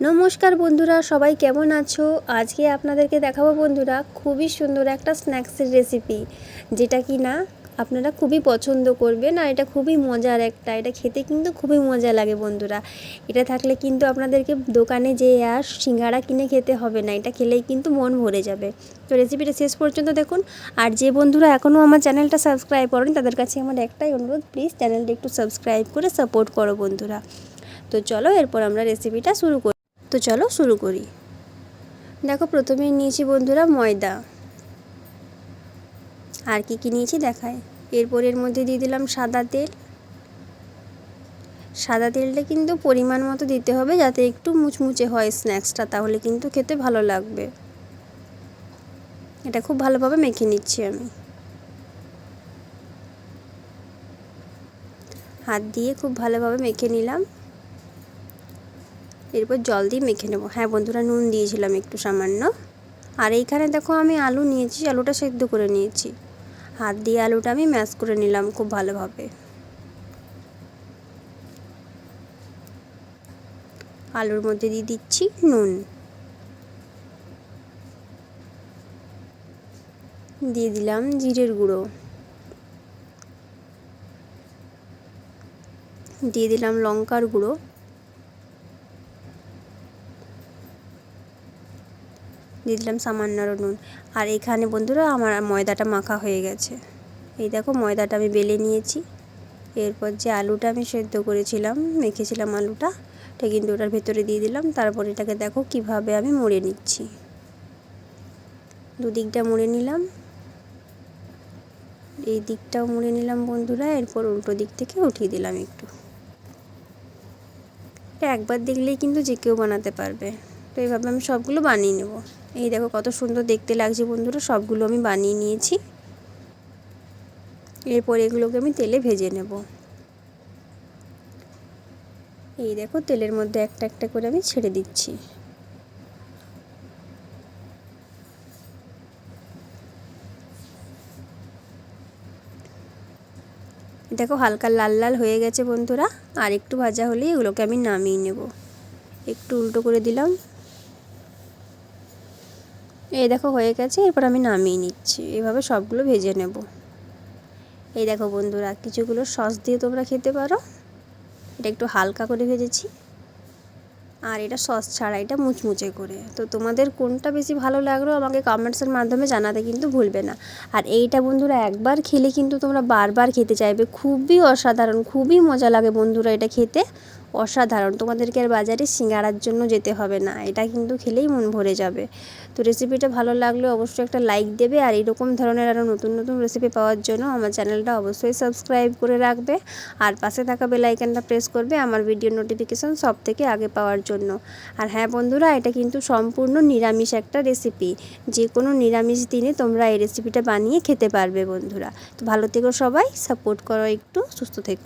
নমস্কার বন্ধুরা, সবাই কেমন আছো? আজকে আপনাদেরকে দেখাবো বন্ধুরা, খুবই সুন্দর একটা স্ন্যাক্সের রেসিপি যেটা কি না আপনারা খুবই পছন্দ করবেন আর এটা খুবই মজার একটা, এটা খেতে কিন্তু খুবই মজা লাগে বন্ধুরা। এটা থাকলে কিন্তু আপনাদেরকে দোকানে যেয়ে আর সিঙ্গারা কিনে খেতে হবে না, এটা খেলেই কিন্তু মন ভরে যাবে। তো রেসিপিটা শেষ পর্যন্ত দেখুন। আর যে বন্ধুরা এখনও আমার চ্যানেলটা সাবস্ক্রাইব করেন, তাদের কাছে আমার একটাই অনুরোধ প্লিজ চ্যানেলটা একটু সাবস্ক্রাইব করে সাপোর্ট করো বন্ধুরা। তো চলো এরপর আমরা রেসিপিটা শুরু করি। তো চলো শুরু করি। দেখো প্রথমেই নিয়েছি বন্ধুরা ময়দা। আর কি কি নিয়েছি দেখায় এরপর এর মধ্যে দিয়ে দিলাম সাদা তেল। সাদা তেলটা কিন্তু পরিমাণ মতো দিতে হবে যাতে একটু মুচমুচে হয় স্ন্যাক্সটা, তাহলে কিন্তু খেতে ভালো লাগবে। এটা খুব ভালোভাবে মেখে নিচ্ছি আমি। হাত দিয়ে খুব ভালোভাবে মেখে নিলাম। এরপর জল দিয়ে মেখে নেব। হ্যাঁ বন্ধুরা, নুন দিয়েছিলাম একটু সামান্য। আর এইখানে দেখো আমি আলু নিয়েছি, আলুটা সেদ্ধ করে নিয়েছি। হাত দিয়ে আলুটা আমি ম্যাশ করে নিলাম খুব ভালোভাবে। আলুর মধ্যে দিয়ে দিচ্ছি নুন। দিয়ে দিলাম জিরের গুঁড়ো। দিয়ে দিলাম লঙ্কার গুঁড়ো। দিয়ে দিলাম সামান্য নুন। আর এখানে বন্ধুরা আমার ময়দাটা মাখা হয়ে গেছে। এই দেখো ময়দাটা আমি বেলে নিয়েছি। এরপর যে আলুটা আমি সেদ্ধ করেছিলাম, মেখেছিলাম আলুটা, এটা কিন্তু ওটার ভেতরে দিয়ে দিলাম। তারপর এটাকে দেখো কীভাবে আমি মুড়ে নিচ্ছি। দুদিকটা মুড়ে নিলাম। এই দিকটাও মুড়ে নিলাম বন্ধুরা, এরপর উল্টো দিক থেকে উঠিয়ে দিলাম একটু। একবার দেখলেই কিন্তু যে কেউ বানাতে পারবে। তো এইভাবে আমি সবগুলো বানিয়ে নেব। এই দেখো কত সুন্দর দেখতে লাগছে বন্ধুরা, সবগুলো আমি বানিয়ে নিয়েছি। এরপর এগুলোকে আমি তেলে ভেজে নেব। এই দেখো তেলের মধ্যে একটা একটা করে আমি ছেড়ে দিচ্ছি। দেখো হালকা লাল লাল হয়ে গেছে বন্ধুরা, আর একটু ভাজা হলেই এগুলোকে আমি নামিয়ে নেব। একটু উল্টো করে দিলাম। এই দেখো, হয়ে গেছে। এরপর আমি নামিয়ে নিচ্ছি। এভাবে সবগুলো ভেজে নেব। এই দেখো বন্ধুরা, কিছুগুলো সস দিয়ে তোমরা খেতে পারো। এটা একটু হালকা করে ভেজেছি। আর এটা সস ছাড়া, এটা মুচমুচে করে। তো তোমাদের কোনটা বেশি ভালো লাগল আমাকে কমেন্টসের মাধ্যমে জানাতে কিন্তু ভুলবে না। আর এইটা বন্ধুরা, একবার খেলে কিন্তু তোমরা বারবার খেতে চাইবে। খুবই অসাধারণ, খুবই মজা লাগে বন্ধুরা এটা খেতে। অসাধারণ। তোমাদেরকে আর বাজারে সিঙ্গারার জন্য যেতে হবে না। এটা কিন্তু খেলেই মন ভরে যাবে। তো রেসিপিটা ভালো লাগলে অবশ্যই একটা লাইক দেবে আর এরকম ধরনের আরও নতুন নতুন রেসিপি পাওয়ার জন্য আমার চ্যানেলটা অবশ্যই সাবস্ক্রাইব করে রাখবে। আর পাশে থাকা বেলাইকানটা প্রেস করবে আমার ভিডিও নোটিফিকেশান সব থেকে আগে পাওয়ার জন্য। আর হ্যাঁ বন্ধুরা, এটা কিন্তু সম্পূর্ণ নিরামিষ একটা রেসিপি যে কোনো নিরামিষ দিনে তোমরা এই রেসিপিটা বানিয়ে খেতে পারবে বন্ধুরা। তো ভালো থেকো সবাই সাপোর্ট করো একটু, সুস্থ থেকে